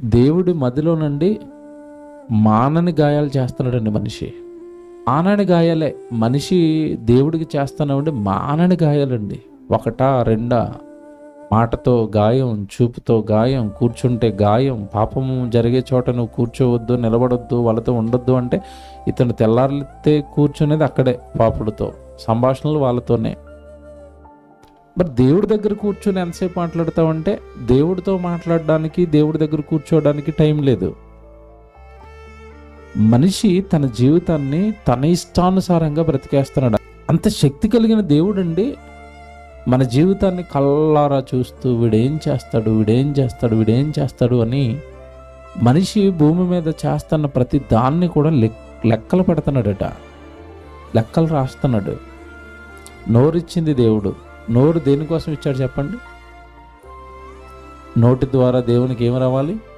దేవుడి మదిలో నుండి మానని గాయాలు చేస్తున్నాడండి మనిషి. మానని గాయాలే మనిషి దేవుడికి చేస్తున్నామండి మానని గాయాలండి. ఒకటా రెండా మాటతో గాయం చూపుతో గాయం కూర్చుంటే గాయం పాపము జరిగే చోట నువ్వు కూర్చోవద్దు నిలబడొద్దు వాళ్ళతో ఉండొద్దు అంటే ఇతను తెల్లారితే కూర్చునేది అక్కడే పాపుడితో సంభాషణలు వాళ్ళతోనే. మరి దేవుడి దగ్గర కూర్చొని ఎంతసేపు మాట్లాడతామంటే దేవుడితో మాట్లాడడానికి దేవుడి దగ్గర కూర్చోవడానికి టైం లేదు. మనిషి తన జీవితాన్ని తన ఇష్టానుసారంగా బ్రతికేస్తున్నాడు. అంత శక్తి కలిగిన దేవుడండి మన జీవితాన్ని కల్లారా చూస్తూ వీడేం చేస్తాడు వీడేం చేస్తాడు వీడేం చేస్తాడు అని మనిషి భూమి మీద చేస్తున్న ప్రతి దాన్ని కూడా లెక్ లెక్కలు పెడుతున్నాడట. లెక్కలు రాస్తున్నాడు. నోరిచ్చింది దేవుడు. నోరు దేనికోసం ఇచ్చాడు చెప్పండి? నోటి ద్వారా దేవునికి ఏం రావాలి?